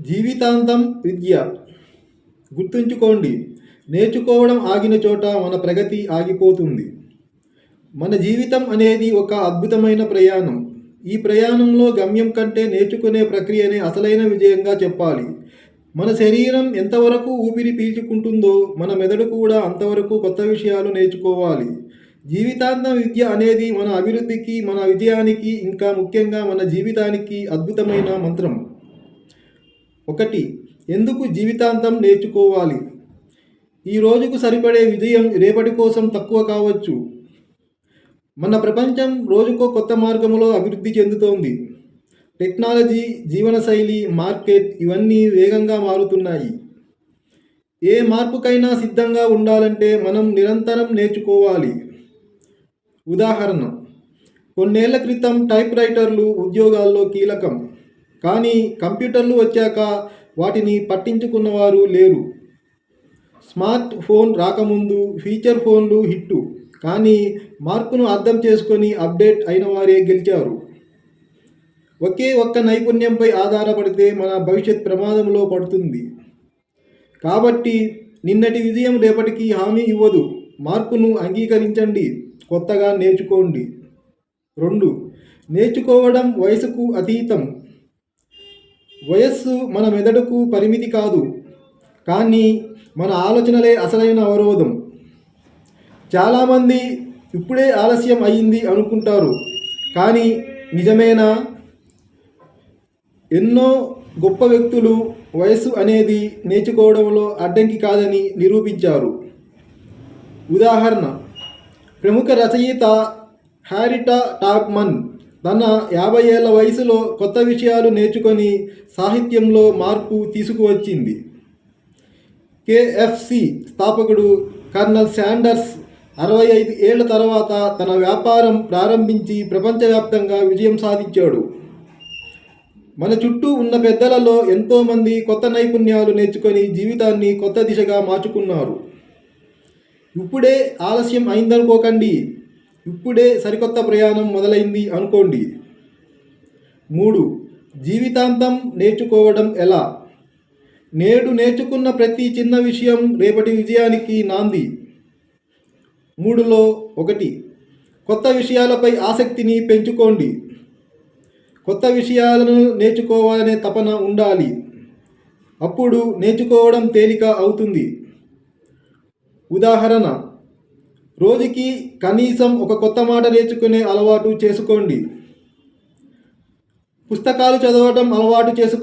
జీవితాంతం విద్య. గుర్తుంచుకోండి నేర్చుకోవడం ఆగిన చోట మన ప్రగతి ఆగిపోతుంది. మన జీవితం అనేది ఒక అద్భుతమైన ప్రయాణం. ఈ ప్రయాణంలో గమ్యం కంటే నేర్చుకునే ప్రక్రియనే అసలైన విజయంగా చెప్పాలి. మన శరీరం ఎంతవరకు ఊపిరి పీల్చుకుంటుందో మన మెదడు కూడా అంతవరకు కొత్త విషయాలు నేర్చుకోవాలి. జీవితాంతం విద్య అనేది మన అభివృద్ధికి మన విజయానికి ఇంకా ముఖ్యంగా మన జీవితానికి అద్భుతమైన మంత్రం. ఒకటి ఎందుకు జీవితాంతం నేర్చుకోవాలి? ఈ రోజుకు సరిపడే విజయం రేపటి కోసం తక్కువ కావచ్చు. మన ప్రపంచం రోజుకో కొత్త మార్గంలో అభివృద్ధి చెందుతోంది. టెక్నాలజీ జీవనశైలి మార్కెట్ ఇవన్నీ వేగంగా మారుతున్నాయి. ఏ మార్పుకైనా సిద్ధంగా ఉండాలంటే మనం నిరంతరం నేర్చుకోవాలి. ఉదాహరణ కొన్నేళ్ళ క్రితం టైప్ రైటర్లు ఉద్యోగాల్లో కీలకం. కానీ కంప్యూటర్లు వచ్చాక వాటిని పట్టించుకున్నవారు లేరు. స్మార్ట్ ఫోన్ రాకముందు ఫీచర్ ఫోన్లు హిట్టు కానీ మార్పును అర్థం చేసుకొని అప్డేట్ అయిన వారే గెలిచారు. ఒకే ఒక్క నైపుణ్యంపై ఆధారపడితే మన భవిష్యత్ ప్రమాదంలో పడుతుంది. కాబట్టి నిన్నటి విజయం రేపటికి హామీ ఇవ్వదు. మార్పును అంగీకరించండి. కొత్తగా నేర్చుకోండి. రెండు నేర్చుకోవడం వయసుకు అతీతం. వయస్సు మన మెదడుకు పరిమితి కాదు కానీ మన ఆలోచనలే అసలైన అవరోధం. చాలామంది ఇప్పుడే ఆలస్యం అయ్యింది అనుకుంటారు కానీ నిజమేనా? ఎన్నో గొప్ప వ్యక్తులు వయస్సు అనేది నేర్చుకోవడంలో అడ్డంకి కాదని నిరూపించారు. ఉదాహరణ ప్రముఖ రచయిత హ్యారిటా టాప్మన్ తన యాభై ఏళ్ళ వయసులో కొత్త విషయాలు నేర్చుకొని సాహిత్యంలో మార్పు తీసుకువచ్చింది. కేఎఫ్సి స్థాపకుడు కర్నల్ శాండర్స్ అరవై ఐదు ఏళ్ళ తర్వాత తన వ్యాపారం ప్రారంభించి ప్రపంచవ్యాప్తంగా విజయం సాధించాడు. మన చుట్టూ ఉన్న పెద్దలలో ఎంతోమంది కొత్త నైపుణ్యాలు నేర్చుకొని జీవితాన్ని కొత్త దిశగా మార్చుకున్నారు. ఇప్పుడే ఆలస్యం అయిందనుకోకండి. ఇప్పుడే సరికొత్త ప్రయాణం మొదలైంది అనుకోండి. మూడు జీవితాంతం నేర్చుకోవడం ఎలా? నేడు నేర్చుకున్న ప్రతి చిన్న విషయం రేపటి విజయానికి నాంది. మూడులో ఒకటి కొత్త విషయాలపై ఆసక్తిని పెంచుకోండి. కొత్త విషయాలను నేర్చుకోవాలనే తపన ఉండాలి. అప్పుడు నేర్చుకోవడం తేలిక అవుతుంది. ఉదాహరణ రోజుకి కనీసం ఒక కొత్త మాట నేర్చుకునే అలవాటు చేసుకోండి. పుస్తకాలు చదవటం అలవాటు చేసుకో